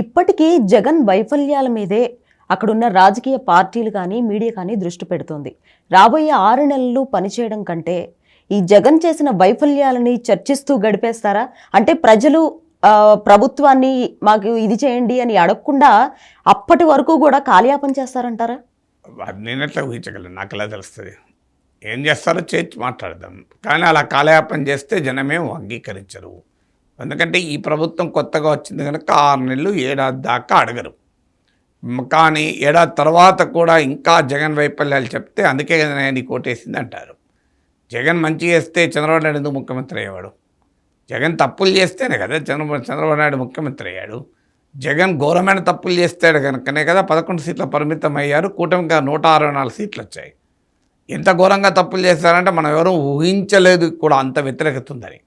ఇప్పటికీ జగన్ వైఫల్యాల మీదే అక్కడున్న రాజకీయ పార్టీలు కానీ మీడియా కానీ దృష్టి పెడుతోంది. రాబోయే ఆరు నెలలు పనిచేయడం కంటే ఈ జగన్ చేసిన వైఫల్యాలని చర్చిస్తూ గడిపేస్తారా? అంటే ప్రజలు ప్రభుత్వాన్ని మాకు ఇది చేయండి అని అడగకుండా అప్పటి వరకు కూడా కాలయాపన చేస్తారంటారా? అది నేను ఊహించగలను? నాకు ఎలా తెలుస్తుంది? ఏం చేస్తారో చేర్చి మాట్లాడదాం. కానీ అలా కాలయాపన చేస్తే జనమే అంగీకరించరు. ఎందుకంటే ఈ ప్రభుత్వం కొత్తగా వచ్చింది కనుక ఆరు నెలలు ఏడాది దాకా అడగరు. కానీ ఏడాది తర్వాత కూడా ఇంకా జగన్ వైఫల్యాలు చెప్తే అందుకే కదా నేను కోటేసింది అంటారు. జగన్ మంచి చేస్తే చంద్రబాబు నాయుడు ఎందుకు ముఖ్యమంత్రి అయ్యేవాడు? జగన్ తప్పులు చేస్తేనే కదా చంద్రబాబు చంద్రబాబు నాయుడు ముఖ్యమంత్రి అయ్యాడు. జగన్ ఘోరమైన తప్పులు చేస్తాడు కనుకనే కదా పదకొండు సీట్ల పరిమితం అయ్యారు. కూటమిగా నూట అరవై నాలుగు సీట్లు వచ్చాయి. ఎంత ఘోరంగా తప్పులు చేస్తారంటే మనం ఎవరూ ఊహించలేదు కూడా అంత వ్యతిరేకత ఉందని.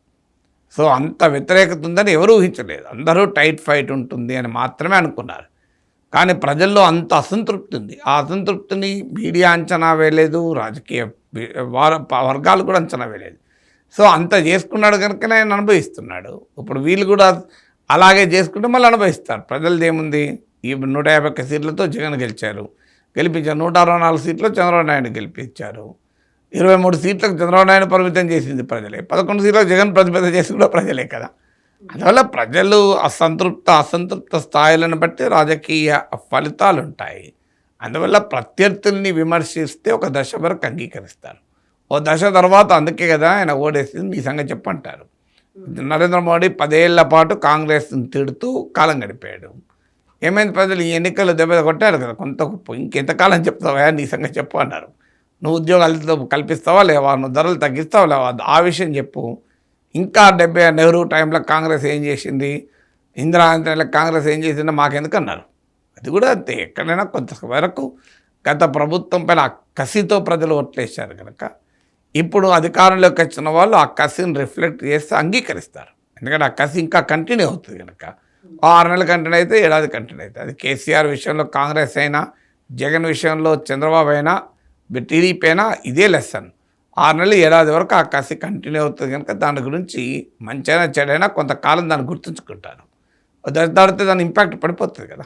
సో అంత వ్యతిరేకత ఉందని ఎవరు ఊహించలేదు. అందరూ టైట్ ఫైట్ ఉంటుంది అని మాత్రమే అనుకున్నారు. కానీ ప్రజల్లో అంత అసంతృప్తి ఉంది. ఆ అసంతృప్తిని మీడియా అంచనా వేయలేదు రాజకీయ వర్గాలు కూడా అంచనా వేయలేదు. సో అంత చేసుకున్నాడు కనుకనే ఆయన అనుభవిస్తున్నాడు. ఇప్పుడు వీళ్ళు కూడా అలాగే చేసుకుంటే మళ్ళీ అనుభవిస్తారు. ప్రజలది ఏముంది? ఈ నూట యాభై ఒక్క సీట్లతో జగన్ గెలిచారు. గెలిపించారు నూట అరవై నాలుగు సీట్లు చంద్రబాబు నాయుడు గెలిపించారు. ఇరవై మూడు సీట్లకు చంద్రబాబు నాయుడు పరిమితం చేసింది ప్రజలే. పదకొండు సీట్లకు జగన్ పరిమితం చేసి కూడా ప్రజలే కదా. అందువల్ల ప్రజలు అసంతృప్త అసంతృప్త స్థాయిలను బట్టి రాజకీయ ఫలితాలు ఉంటాయి అందువల్ల ప్రత్యర్థుల్ని విమర్శిస్తే ఒక దశ వరకు అంగీకరిస్తారు. ఓ దశ తర్వాత అందుకే కదా ఆయన ఓడేసింది మీ సంగతి చెప్పంటారు. నరేంద్ర మోడీ పదేళ్ళ పాటు కాంగ్రెస్ని తిడుతూ కాలం గడిపాడు. ఏమైంది ప్రజలు? ఈ ఎన్నికలు దెబ్బ కొట్టారు కదా కొంత ఇంకెంతకాలం చెప్తావా? నీ సంగతి చెప్పు అన్నారు. నువ్వు ఉద్యోగాలతో కల్పిస్తావా లేవా? నువ్వు ధరలు తగ్గిస్తావా లేవా? ఆ విషయం చెప్పు. ఇంకా డెబ్బై నెహ్రూ టైంలో కాంగ్రెస్ ఏం చేసింది? ఇందిరాగాంధీ టైంలో కాంగ్రెస్ ఏం చేసిందో మాకెందుకు అన్నారు అది కూడా అంతే. ఎక్కడైనా కొంత వరకు గత ప్రభుత్వం పైన ఆ కసితో ప్రజలు ఓట్లేశారు కనుక ఇప్పుడు అధికారంలోకి వచ్చిన వాళ్ళు ఆ కసిని రిఫ్లెక్ట్ చేస్తే అంగీకరిస్తారు. ఎందుకంటే ఆ కసి ఇంకా కంటిన్యూ అవుతుంది కనుక ఆరు నెలలు కంటిన్యూ అయితే ఏడాది కంటిన్యూ అవుతుంది. అది కేసీఆర్ విషయంలో కాంగ్రెస్ అయినా జగన్ విషయంలో చంద్రబాబు అయినా టీడీపీ ఇదే లెసన్ ఆరు నెలలు ఏడాది వరకు ఆ కసి కంటిన్యూ అవుతుంది కనుక దాని గురించి మంచైనా చెడైనా కొంతకాలం దాన్ని గుర్తుంచుకుంటాను. దాని తర్వాత దాని ఇంపాక్ట్ పడిపోతుంది కదా.